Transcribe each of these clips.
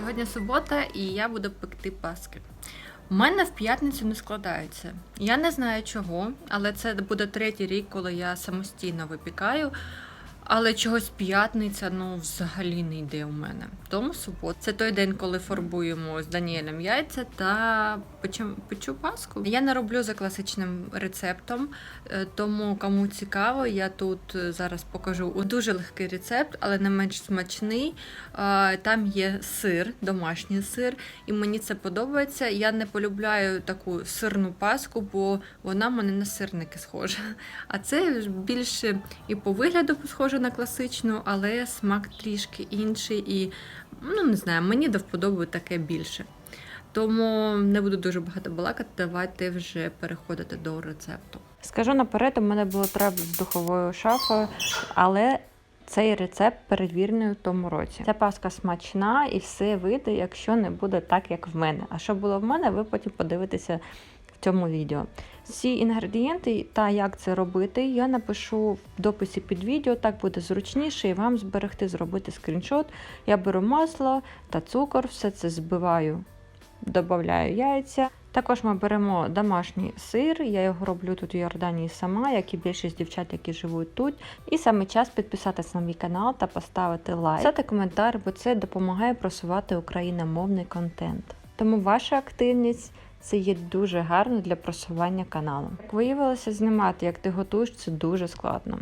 Сьогодні субота, і я буду пекти паски. У мене в п'ятницю не складається. Я не знаю чого, але це буде третій рік, коли я самостійно випікаю. Але чогось п'ятниця ну взагалі не йде у мене. Тому субота. Це той день, коли фарбуємо з Даніелем яйця та печу паску. Я не роблю за класичним рецептом, е, тому кому цікаво, я тут е, зараз покажу дуже легкий рецепт, але не менш смачний. Е, Там є сир, домашній сир, і мені це подобається. Я не полюбляю таку сирну паску, бо вона мене на сирники схожа. А це більше і по вигляду схоже на класичну, але смак трішки інший. І ну не знаю, мені до вподоби таке більше. Тому не буду дуже багато балакати. Давайте вже переходити до рецепту. Скажу наперед, у мене було треба з духовою шафою, але цей рецепт перевірений у тому році. Ця паска смачна і все вийде, якщо не буде так, як в мене. А що було в мене, ви потім подивитеся в цьому відео. Всі інгредієнти та як це робити, я напишу в дописі під відео, так буде зручніше і вам зберегти, зробити скріншот. Я беру масло та цукор, все це збиваю, додаю яйця. Також ми беремо домашній сир, я його роблю тут у Йорданії сама, як і більшість дівчат, які живуть тут. І саме час підписатись на мій канал та поставити лайк, Писати коментар, бо це допомагає просувати україномовний контент. Тому ваша активність це є дуже гарно для просування каналу. Як виявилося, знімати, як ти готуєш, це дуже складно.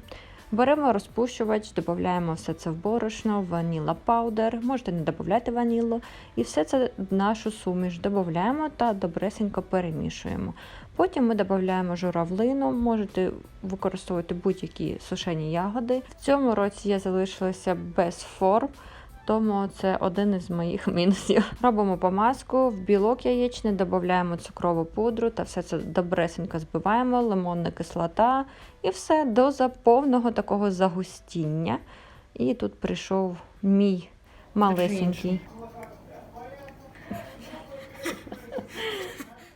Беремо розпущувач, додаємо все це в борошно, ваніла паудер, можете не додати ванілу, і все це в нашу суміш додаємо та добресенько перемішуємо. Потім ми додаємо журавлину, можете використовувати будь-які сушені ягоди. В цьому році я залишилася без форм. Тому це один із моїх мінусів. Робимо помазку, в білок яєчний додаємо цукрову пудру та все це добресенько збиваємо, лимонна кислота і все до заповного такого загустіння. І тут прийшов мій малесенький.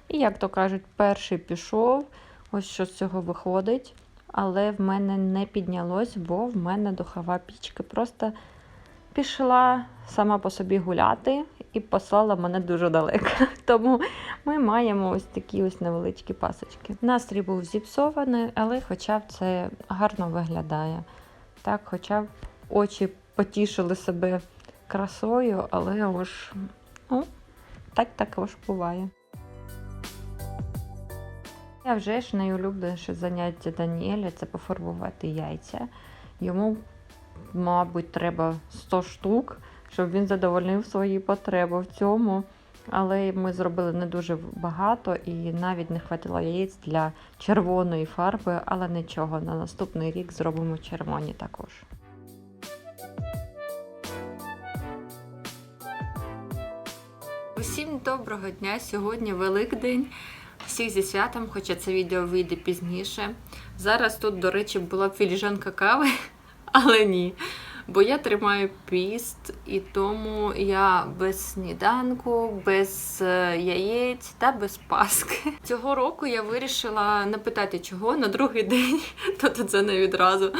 І як то кажуть, перший пішов, ось що з цього виходить. Але в мене не піднялось, бо в мене духова пічка просто пішла сама по собі гуляти і послала мене дуже далеко. Тому ми маємо ось такі ось невеличкі пасочки. Настрій був зіпсований, але хоча б це гарно виглядає. Так, хоча б очі потішили себе красою, але ось, ну, так також буває. Я вже ж найулюбленіше заняття Даніеля це пофарбувати яйця. Йому мабуть, треба 100 штук, щоб він задовольнив свої потреби в цьому. Але ми зробили не дуже багато і навіть не хватило яєць для червоної фарби, але нічого, на наступний рік зробимо червоні також. Усім доброго дня! Сьогодні Великдень. Всіх зі святом, хоча це відео вийде пізніше. Зараз тут, до речі, була філіжанка кави, але ні. Бо я тримаю піст, і тому я без сніданку, без е, яєць та без паски. Цього року я вирішила не питати чого на другий день, тобто це не відразу.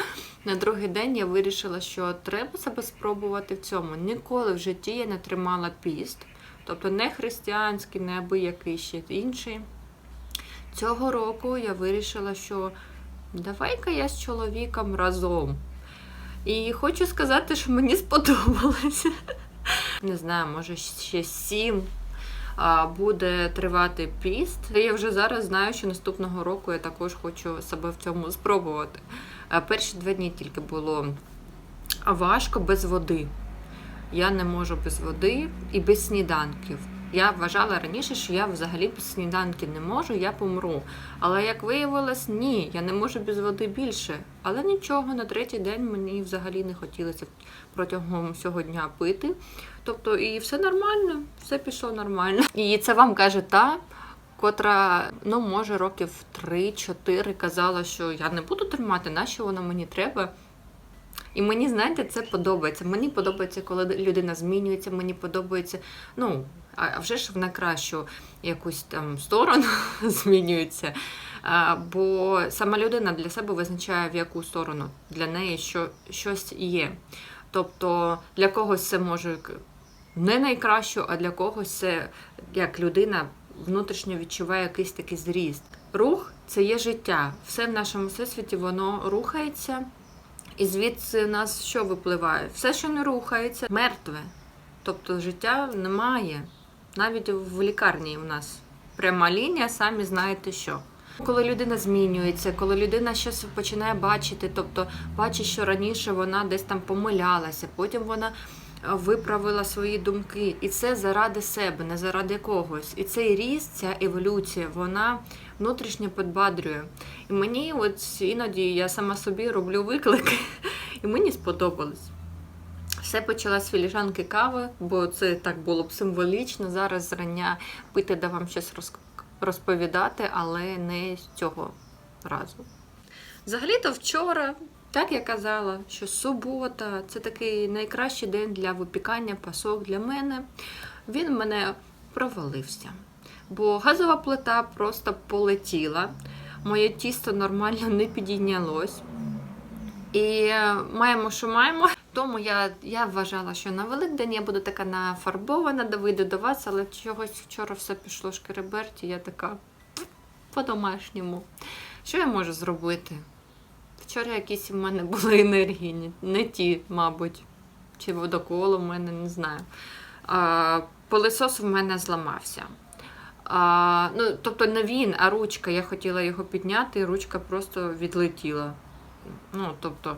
На другий день я вирішила, що треба себе спробувати в цьому. Ніколи в житті я не тримала піст, тобто не християнський, не аби який ще інший. Цього року я вирішила, що давай-ка я з чоловіком разом. І хочу сказати, що мені сподобалося. Не знаю, може ще сім буде тривати піст. Я вже зараз знаю, що наступного року я також хочу себе в цьому спробувати. Перші два дні тільки було важко без води. Я не можу без води і без сніданків. Я вважала раніше, що я взагалі без сніданки не можу, я помру. Але як виявилось, ні, я не можу без води більше. Але нічого, на третій день мені взагалі не хотілося протягом всього дня пити. Тобто, і все нормально, все пішло нормально. І це вам каже та. Котра, ну, може, років 3-4 казала, що я не буду тримати, нащо воно мені треба. І мені, знаєте, це подобається. Мені подобається, коли людина змінюється, мені подобається, ну, а вже ж в на кращу якусь там сторону змінюється. Бо сама людина для себе визначає, в яку сторону для неї що, щось є. Тобто для когось це може не найкращу, а для когось це як людина внутрішньо відчуває якийсь такий зріст. Рух це є життя. Все в нашому всесвіті воно рухається. І звідси нас що випливає? Все, що не рухається, мертве. Тобто життя немає. Навіть в лікарні у нас пряма лінія, самі знаєте що. Коли людина змінюється, коли людина щось починає бачити, тобто бачить, що раніше вона десь там помилялася, потім вона е, виправила свої думки, і це заради себе, не заради когось. І цей ріст, ця еволюція, вона внутрішньо підбадрює. І мені, от іноді я сама собі роблю виклики, і мені сподобалось. Все почалось з філіжанки кави, бо це так було б символічно. Зараз зрання пити да вам щось роз- розповідати, але не з цього разу. Взагалі-то вчора, так я казала, що субота це такий найкращий день для випікання пасок для мене. Він в мене провалився, бо газова плита просто полетіла. Моє тісто нормально не підійнялось. І е, маємо, що маємо. Тому я, я вважала, що на Великдень я буду така нафарбована, да вийду до вас, але чогось вчора все пішло шкереберті, я така по-домашньому. Що я можу зробити? Вчора якісь в мене були енергії, не- ті, мабуть, чи водоколо в мене, не знаю. А, пилисос в мене зламався. А, ну, тобто не він, а ручка. Я хотіла його підняти, і ручка просто відлетіла. Ну, тобто,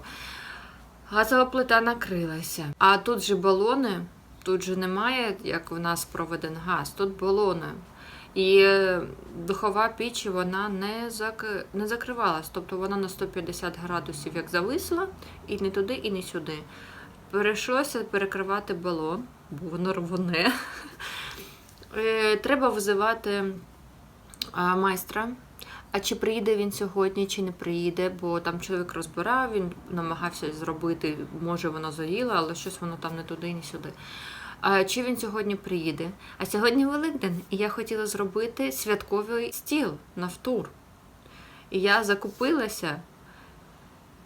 газова плита накрилася. А тут же балони, тут же немає, як в нас проведен газ, тут балони. І е, духова піч вона не, зак... не закривалась, тобто вона на 150 градусів як зависла, і не туди, і не сюди. Перейшлося перекривати балон, бо воно рвоне. Е, Треба визивати майстра. А чи приїде він сьогодні, чи не приїде, бо там чоловік розбирав, він намагався зробити, може воно загіло, але щось воно там не туди, не сюди. А чи він сьогодні приїде? А сьогодні Великдень, і я хотіла зробити святковий стіл на втур. І я закупилася,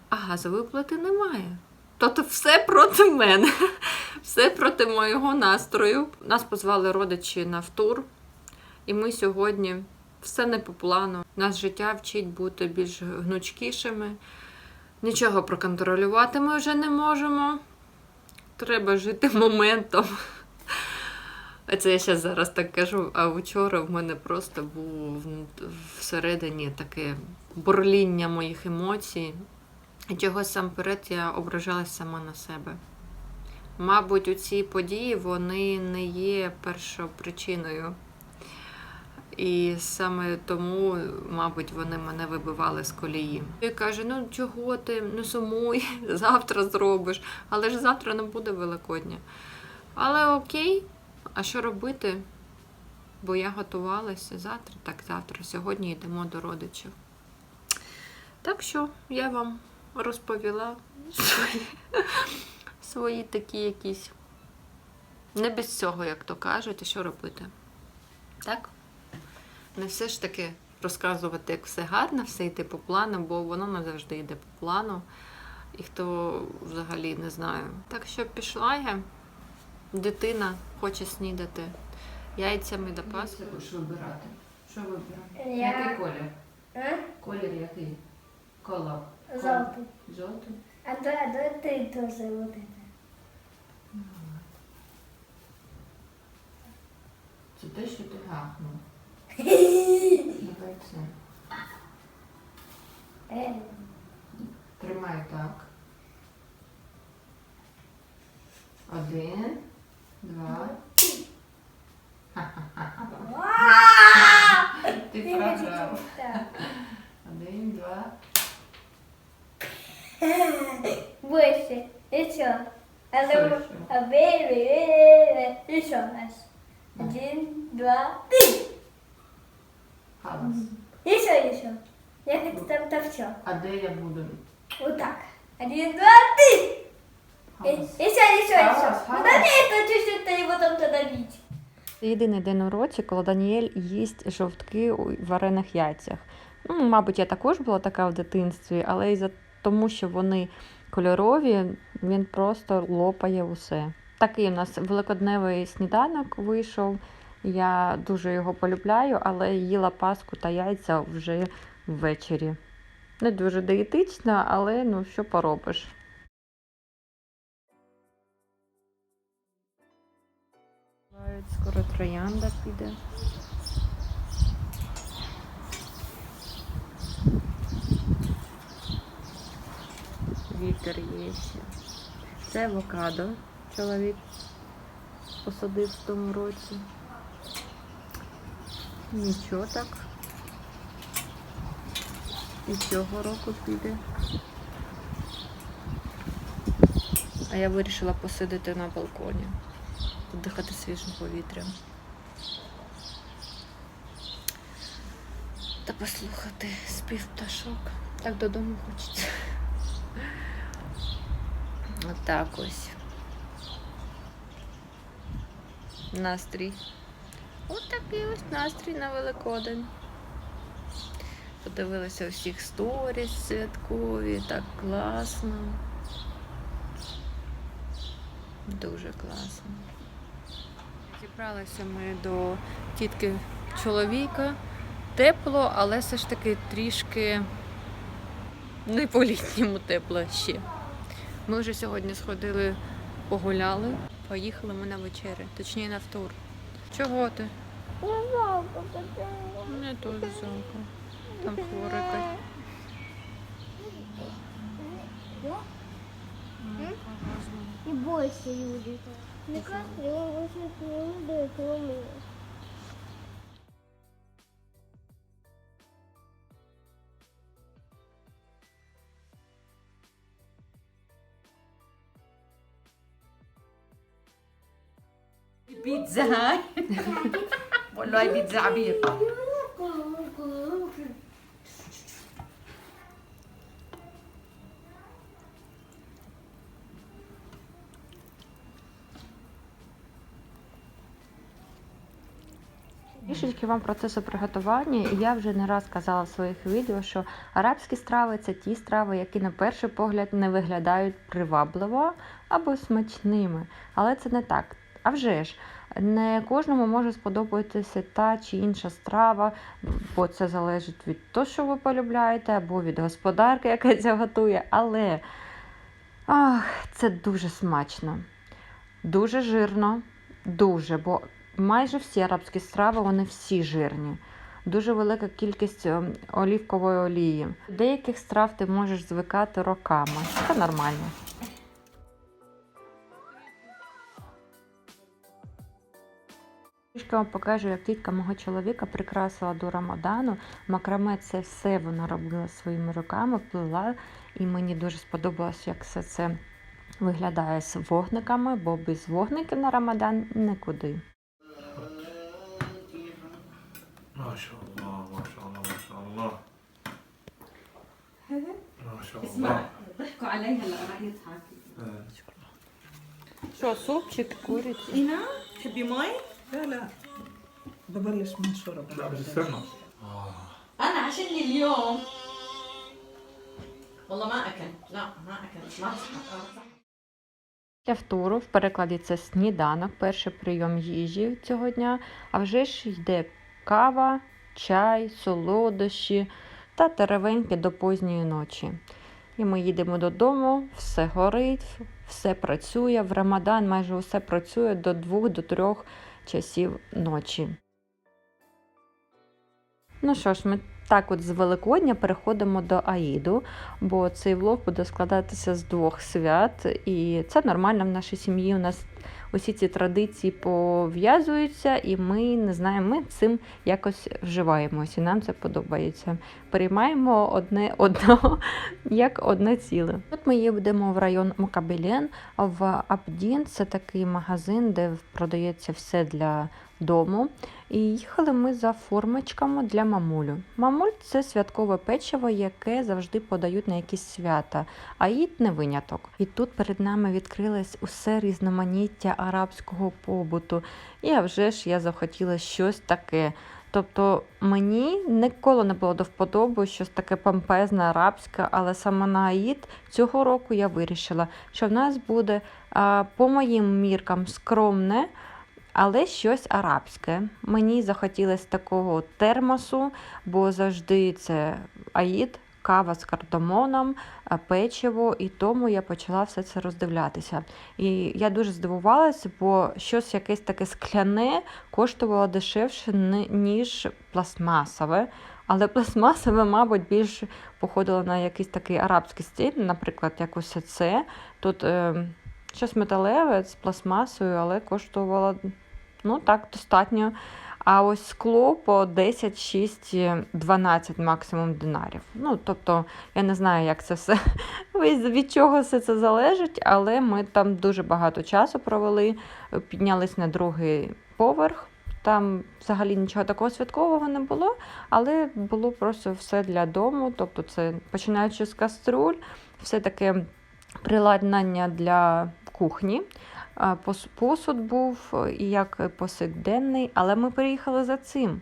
а газової плити немає. Тобто все проти мене, все проти моєго настрою. Нас позвали родичі на втур, і ми сьогодні все не по плану. Нас життя вчить бути більш гнучкішими. Нічого проконтролювати ми вже не можемо. Треба жити моментом. А Це я ще зараз так кажу, а вчора в мене просто був всередині таке бурління моїх емоцій. І чогось сам перед я ображалась сама на себе. Мабуть, у ці події вони не є першопричиною. І саме тому, мабуть, вони мене вибивали з колії. І каже: ну чого ти, не сумуй, завтра зробиш. Але ж завтра не буде Великодня. Але окей, а що робити? Бо я готувалася завтра, так завтра. Сьогодні йдемо до родичів. Так що я вам розповіла свої, свої такі якісь. Не без цього, як то кажуть, і що робити. Так? Не все ж таки розказувати, як все гарно, все йде по плану, бо воно не завжди йде по плану. І хто взагалі не знає. Так що пішла я, дитина хоче снідати яйцями до паски. Будеш вибирати. Що вибирати? Я- Який колір? А? Колір який? Колор. Желтый. Жовтий. А то, а то ты тоже вот это. Це те, що ти гахнув. Давай це. Э, Тримай так. Один, два. Ти ты програв. хочешь так. Один, два. Больше. Еще. А Что то- еще? а бе- бе- бе- Еще раз. Один, два, три. Галас. Еще, еще. Я хочу там то все. А де я буду? Вот так. Один, два, три. Э, Галас. Еще, еще, еще. Галас, Ну галас. да нет, это чуть-чуть его там добить. Це єдиний день у році, коли Даніель їсть жовтки у варених яйцях. Ну, мабуть, я також була така в дитинстві, але із-за тому, що вони кольорові, він просто лопає усе. Такий у нас великодневий сніданок вийшов. Я дуже його полюбляю, але їла паску та яйця вже ввечері. Не дуже диєтично, але ну що поробиш. Скоро троянда піде. Вітер є ще. Це авокадо. Чоловік посадив в тому році. Нічого так. І цього року піде. А я вирішила посидити на балконі, подихати свіжим повітрям. Та послухати спів пташок. Так додому хочеться. Отак ось. Настрій. Такий ось настрій на Великодень. Подивилася усіх сторіс святкові, так класно. Дуже класно. Зібралися ми до тітки чоловіка. Тепло, але все ж таки трішки не по-літньому тепло ще. Ми вже сьогодні сходили, погуляли, поїхали ми на вечерю, точніше на тур. Чого ти? Мне жалко, потому Мне тоже жалко. Там хворика. Ну, не бойся, Юлі. Не кастрюлю, не любят кроме. Pizza. هاي بقول له هاي بيتزا عبير Трішечки вам процесу приготування. І Я вже не раз казала в своїх відео, що арабські страви це ті страви, які на перший погляд не виглядають привабливо або смачними. Але це не так. А вже ж, не кожному може сподобатися та чи інша страва, бо це залежить від того, що ви полюбляєте, або від господарки, яка це готує. Але ах, це дуже смачно, дуже жирно, дуже. бо Майже всі арабські страви, вони всі жирні. Дуже велика кількість ем, олівкової олії. Деяких страв ти можеш звикати роками. Це нормально. Трішки вам покажу, як тітка мого чоловіка прикрасила до Рамадану. Макраме це все вона робила своїми руками, плила, і мені дуже сподобалось, як все це виглядає з вогниками, бо без вогників на Рамадан нікуди. Що, супчик, куриця? Тобі май? لا لا ببلش من شرب لا بس استنى انا عشان لي اليوم والله ما اكلت لا ما اكلت ما صحت Для втору в перекладі це сніданок, перший прийом їжі цього дня. А вже ж йде кава, чай, солодощі та теревеньки до позньої ночі. І ми їдемо додому, все горить, все працює. В Рамадан майже усе працює до 2-3 часів ночі. Ну що ж, ми так от з Великодня переходимо до Аїду, бо цей влог буде складатися з двох свят, і це нормально в нашій сім'ї. У нас усі ці традиції пов'язуються, і ми не знаємо, ми цим якось вживаємося, і нам це подобається. Приймаємо одне одного як одне ціле. Тут ми їдемо в район Мукабелен, в Абдін. Це такий магазин, де продається все для дому. І їхали ми за формочками для мамулю. Мамуль це святкове печиво, яке завжди подають на якісь свята, а їд не виняток. І тут перед нами відкрилось усе різноманіття арабського побуту. І вже ж я захотіла щось таке. Тобто мені ніколи не було до вподоби щось таке помпезне, арабське, але саме на Аїд цього року я вирішила, що в нас буде по моїм міркам скромне, але щось арабське. Мені захотілося такого термосу, бо завжди це Аїд, кава з кардамоном, печиво, і тому я почала все це роздивлятися. І я дуже здивувалася, бо щось якесь таке скляне коштувало дешевше, ніж пластмасове. Але пластмасове, мабуть, більш походило на якийсь такий арабський стиль, наприклад, як ось це. Тут е, щось металеве з пластмасою, але коштувало ну так, достатньо. А ось скло по 10, 6, 12 максимум динарів. Ну, тобто, я не знаю, як це все від чого все це залежить, але ми там дуже багато часу провели, піднялись на другий поверх. Там взагалі нічого такого святкового не було, але було просто все для дому. Тобто, це починаючи з каструль, все таке приладнання для кухні. Посуд був і як повсякденний, але ми приїхали за цим.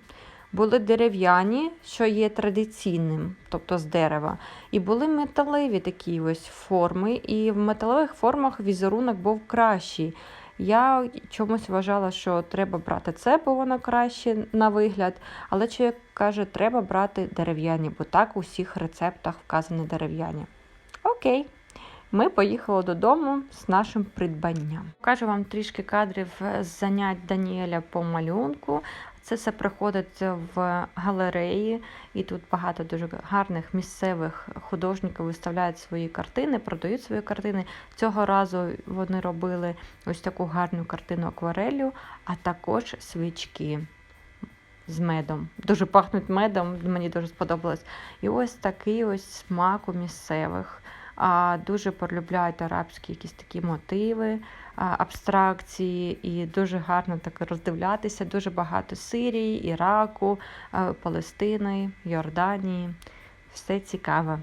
Були дерев'яні, що є традиційним, тобто з дерева, і були металеві такі ось форми, і в металевих формах візерунок був кращий. Я чомусь вважала, що треба брати це, бо воно краще на вигляд. Але чоловік каже, треба брати дерев'яні, бо так у всіх рецептах вказані дерев'яні. Окей. Ми поїхали додому з нашим придбанням. Покажу вам трішки кадрів з занять Даніеля по малюнку. Це все приходить в галереї, і тут багато дуже гарних місцевих художників виставляють свої картини, продають свої картини. Цього разу вони робили ось таку гарну картину акварелью, а також свічки з медом. Дуже пахнуть медом, мені дуже сподобалось. І ось такий ось смак у місцевих. Дуже полюбляють арабські якісь такі мотиви, абстракції, і дуже гарно так роздивлятися. Дуже багато Сирії, Іраку, Палестини, Йорданії. Все цікаве.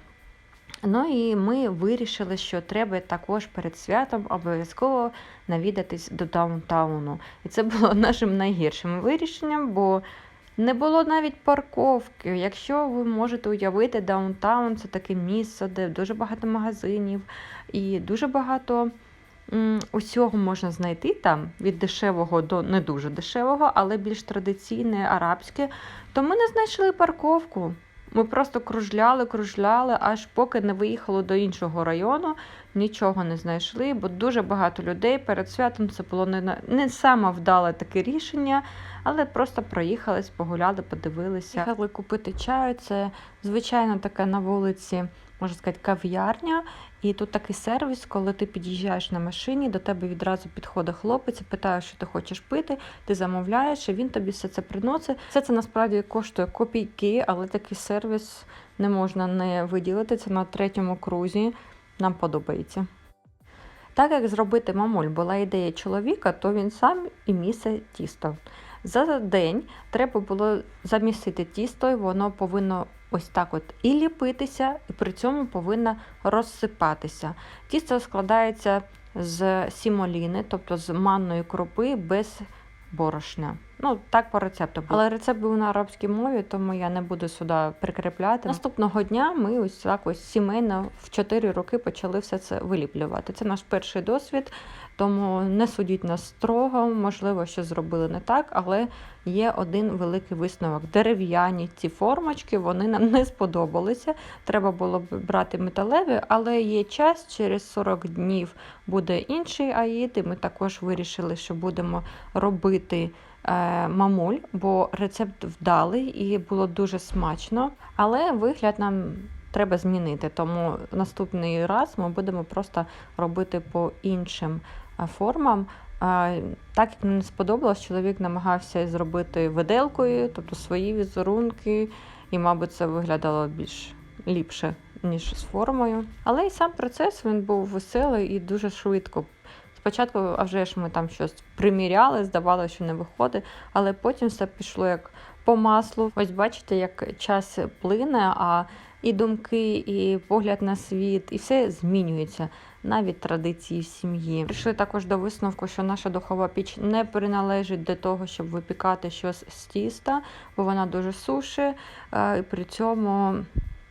Ну і ми вирішили, що треба також перед святом обов'язково навідатись до даунтауну. І це було нашим найгіршим вирішенням, бо не було навіть парковки. Якщо ви можете уявити, даунтаун це таке місце, де дуже багато магазинів і дуже багато усього можна знайти там від дешевого до не дуже дешевого, але більш традиційне, арабське, то ми не знайшли парковку. Ми просто кружляли, кружляли, аж поки не виїхали до іншого району, нічого не знайшли, бо дуже багато людей перед святом це було не, не саме вдале таке рішення, але просто проїхались, погуляли, подивилися. Їхали купити чаю. Це звичайно таке на вулиці, можна сказати, кав'ярня. І тут такий сервіс, коли ти під'їжджаєш на машині, до тебе відразу підходить хлопець, питає, що ти хочеш пити, ти замовляєш, і він тобі все це приносить. Все це насправді коштує копійки, але такий сервіс не можна не виділити. Це на третьому крузі. Нам подобається. Так як зробити мамуль була ідея чоловіка, то він сам і місить тісто. За день треба було замісити тісто, і воно повинно ось так от і ліпитися, і при цьому повинно розсипатися. Тісто складається з сімоліни, тобто з манної крупи без борошна. Ну, так по рецепту. було. Але рецепт був на арабській мові, тому я не буду сюди прикріпляти. Наступного дня ми ось так ось сімейно в 4 роки почали все це виліплювати. Це наш перший досвід, тому не судіть нас строго, можливо, що зробили не так, але є один великий висновок. Дерев'яні ці формочки вони нам не сподобалися. Треба було б брати металеві, але є час, через 40 днів буде інший аїд, і ми також вирішили, що будемо робити е, мамуль, бо рецепт вдалий і було дуже смачно. Але вигляд нам треба змінити, тому наступний раз ми будемо просто робити по іншим формам. Так як мені сподобалось, чоловік намагався зробити виделкою, тобто свої візерунки, і, мабуть, це виглядало більш ліпше, ніж з формою. Але і сам процес він був веселий і дуже швидко Спочатку, а вже ж ми там щось приміряли, здавалося, що не виходить, але потім все пішло як по маслу. Ось бачите, як час плине, а і думки, і погляд на світ, і все змінюється, навіть традиції в сім'ї. Прийшли також до висновку, що наша духова піч не приналежить до того, щоб випікати щось з тіста, бо вона дуже сушить, е, і при цьому.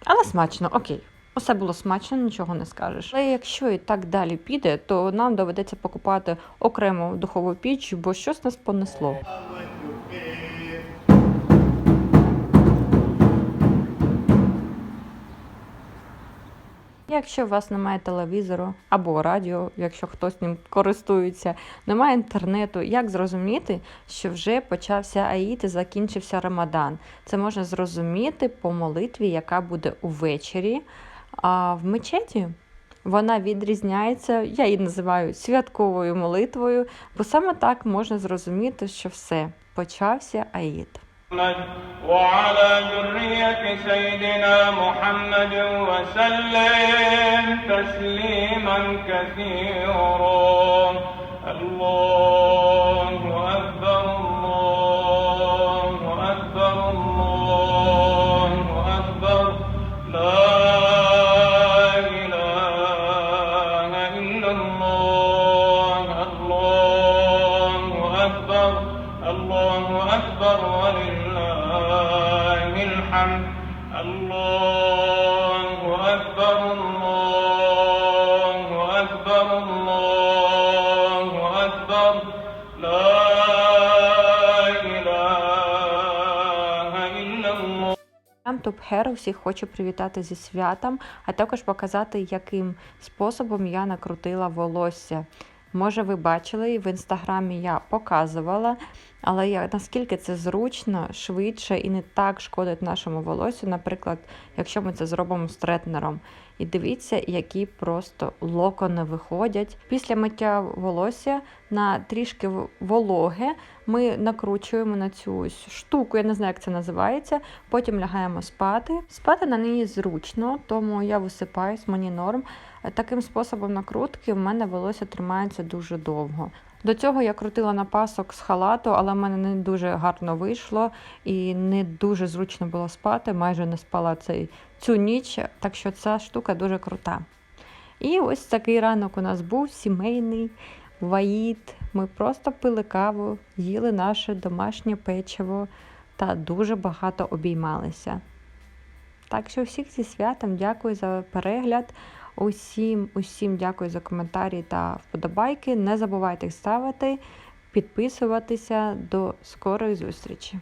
Але смачно, окей. Усе було смачно, нічого не скажеш. Але якщо і так далі піде, то нам доведеться покупати окрему духову піч, бо щось нас понесло. Якщо у вас немає телевізору або радіо, якщо хтось ним користується, немає інтернету, як зрозуміти, що вже почався Аїд і закінчився Рамадан? Це можна зрозуміти по молитві, яка буде увечері. А в мечеті вона відрізняється, я її називаю святковою молитвою, бо саме так можна зрозуміти, що все почався Аїд. محمد وعلى ذرية سيدنا محمد وسلم تسليما كثيرا. الله Ям Тупхер всіх хочу привітати зі святом, а також показати, яким способом я накрутила волосся. Може, ви бачили, в інстаграмі я показувала, але я, наскільки це зручно, швидше і не так шкодить нашому волосю, наприклад, якщо ми це зробимо стретнером. І дивіться, які просто локони виходять. Після миття волосся на трішки вологе ми накручуємо на цю штуку, я не знаю, як це називається. Потім лягаємо спати. Спати на неї зручно, тому я висипаюсь, мені норм. Таким способом накрутки в мене волосся тримається дуже довго. До цього я крутила на пасок з халату, але в мене не дуже гарно вийшло і не дуже зручно було спати. Майже не спала цей, цю ніч, так що ця штука дуже крута. І ось такий ранок у нас був сімейний ваїд. Ми просто пили каву, їли наше домашнє печиво та дуже багато обіймалися. Так що всіх зі святом дякую за перегляд. Усім, усім дякую за коментарі та вподобайки. Не забувайте ставити, підписуватися. До скорої зустрічі!